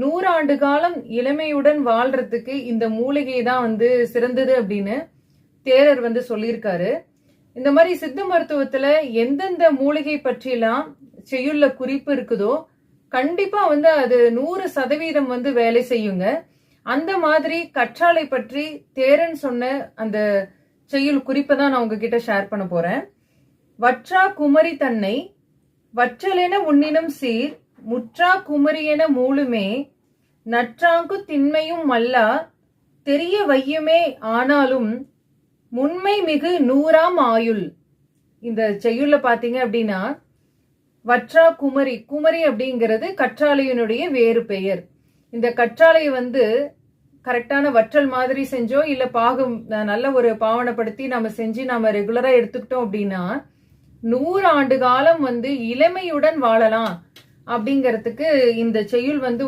நூறாண்டு காலம் இளமையுடன் வாழ்றதுக்கு இந்த மூலிகை தான் வந்து சிறந்தது அப்படின்னு தேரர் வந்து சொல்லியிருக்காரு. இந்த மாதிரி சித்த மருத்துவத்துல எந்தெந்த மூலிகை பற்றிலாம் செய்யுள்ள குறிப்பு இருக்குதோ கண்டிப்பா வந்து அது நூறு சதவீதம் வந்து வேலை செய்யுங்க. அந்த மாதிரி கற்றாழை பற்றி தேரன் சொன்ன அந்த செய்யுள் குறிப்பை தான் நான் உங்ககிட்ட ஷேர் பண்ண போறேன். வற்றா குமரி தன்னை வற்றலென உன்னினும் சீர் முற்றா குமரியென மூலுமே நற்றாங்கு திண்மையும் அல்ல தெரிய வையுமே ஆனாலும் முன்மை மிகு நூறாம் ஆயுள். இந்த செய்யுள்ள பார்த்தீங்க அப்படின்னா வற்றா குமரி குமரி அப்படிங்கிறது கற்றாழையினுடைய வேறு பெயர். இந்த கற்றாழையை வந்து கரெக்டான வற்றல் மாதிரி செஞ்சோ இல்ல பாகம் நல்ல ஒரு பாவனைப்படுத்தி நம்ம செஞ்சு நாம ரெகுலரா எடுத்துக்கிட்டோம் அப்படின்னா நூறு ஆண்டு காலம் வந்து இளமையுடன் வாழலாம். அப்படிங்கிறதுக்கு இந்த செய்யுள் வந்து